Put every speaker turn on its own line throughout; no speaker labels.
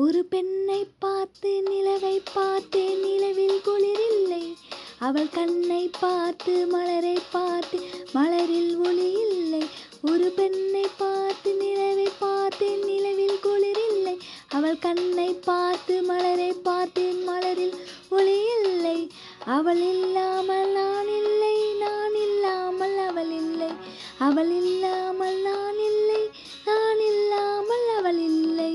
ஒரு பெண்ணை பார்த்து நிலவை பார்த்தேன் நிலவில் குளிரில்லை. அவள் கண்ணை பார்த்து மலரை பார்த்து மலரில் ஒளி இல்லை. ஒரு பெண்ணை பார்த்து நிலவை பார்த்தேன் நிலவில் குளிரில்லை. அவள் கண்ணை பார்த்து மலரை பார்த்தேன் மலரில் ஒளி இல்லை. அவள் இல்லாமல் நான் இல்லை நான் இல்லாமல் அவள் இல்லை. அவள் இல்லாமல் நான் இல்லை நான் இல்லாமல் அவள் இல்லை.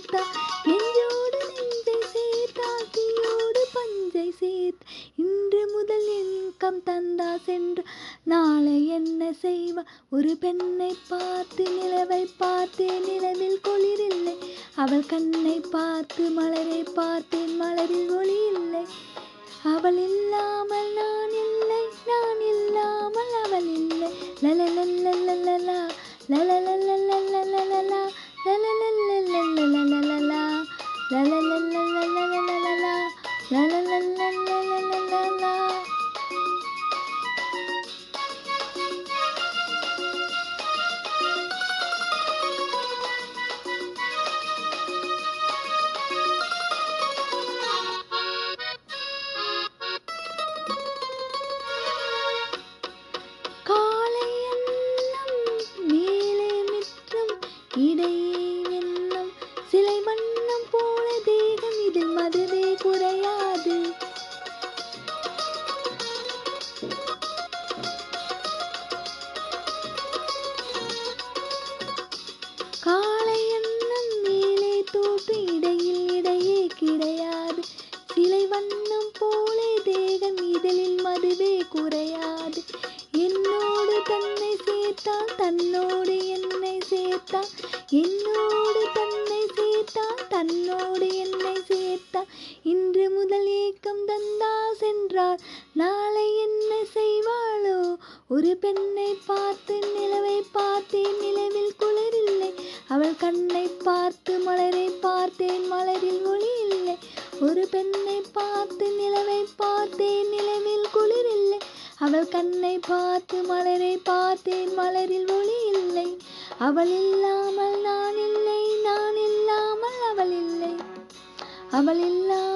சேர்த்தா நெஞ்சோடு நெஞ்சை சேர்த்தா தீயோடு பஞ்சை சேர்த்து. இன்று முதல் இன்கம் தந்தா சென்று நாளை என்ன செய்வா? ஒரு பெண்ணை பார்த்து நிலவை பார்த்து நிலவில் குளிரில்லை. அவள் கண்ணை பார்த்து மலரை பார்த்தேன் மலரில் ஒளி இல்லை. அவள் இல்லாமல் சிலை மண் பார்த்து மலரை பார்த்தேன் மலரில் ஒளி இல்லை. ஒரு பெண்ணை பார்த்து நிலவை பார்த்தேன் நிலவில் குளிர் இல்லை. அவள் கண்ணை பார்த்து மலரை பார்த்தேன் மலரில் ஒளி இல்லை. அவள் இல்லாமல் நான் இல்லை நான் இல்லாமல் அவள் இல்லை. அவள் இல்லாமல்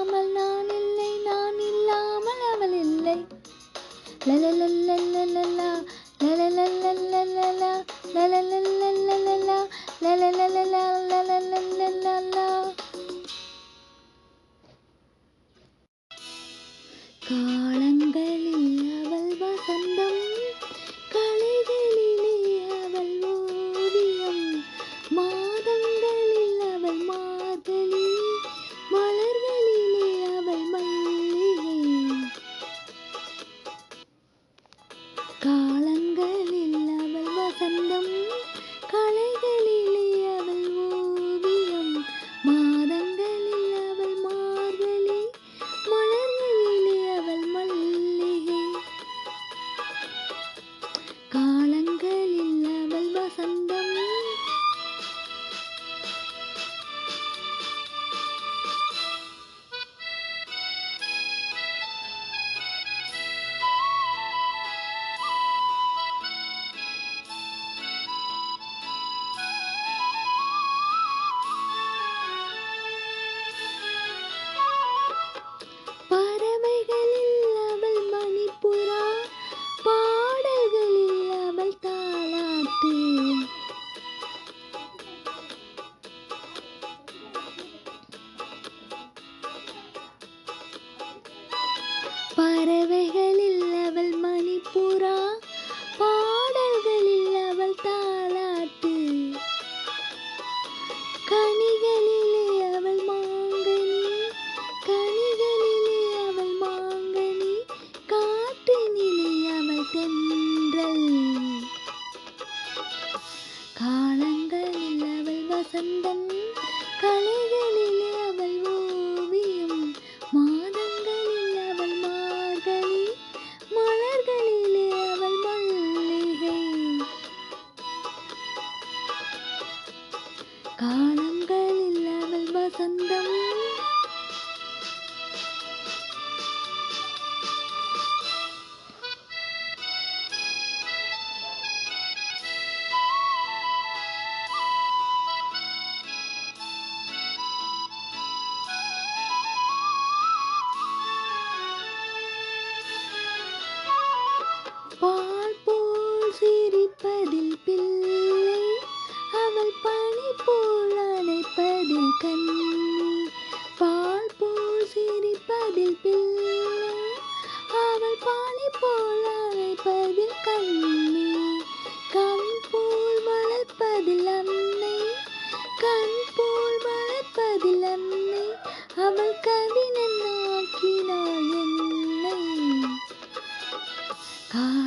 கண்ணி பால் போல் சிரிப்பதில் பிள்ளை. அவள் பாலை போல் அழைப்பதில் கண்ணி கண் போல் வளர்ப்பதில் அன்னை. கண் போல் வளர்ப்பதில் அன்னை. அவள் கவினன் என்னை. கா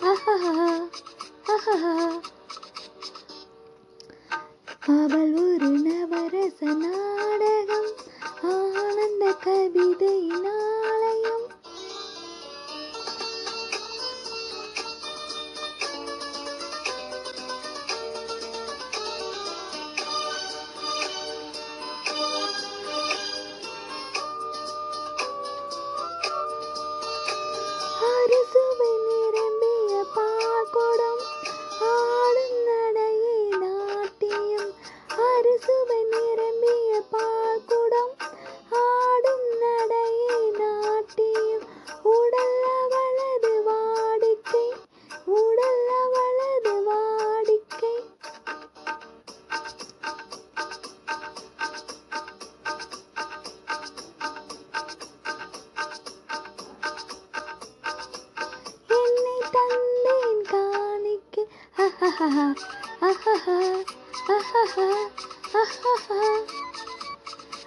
Babalu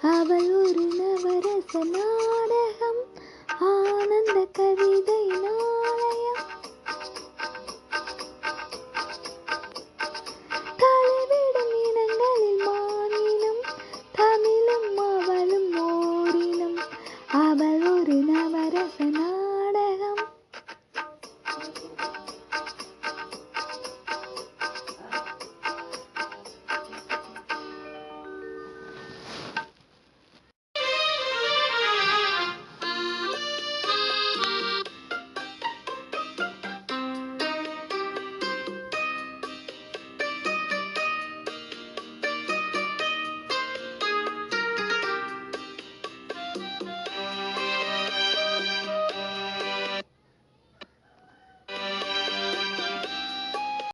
അവൾ ഒരു നവരസ നാടകം ആനന്ദ കവിതയിലാളയം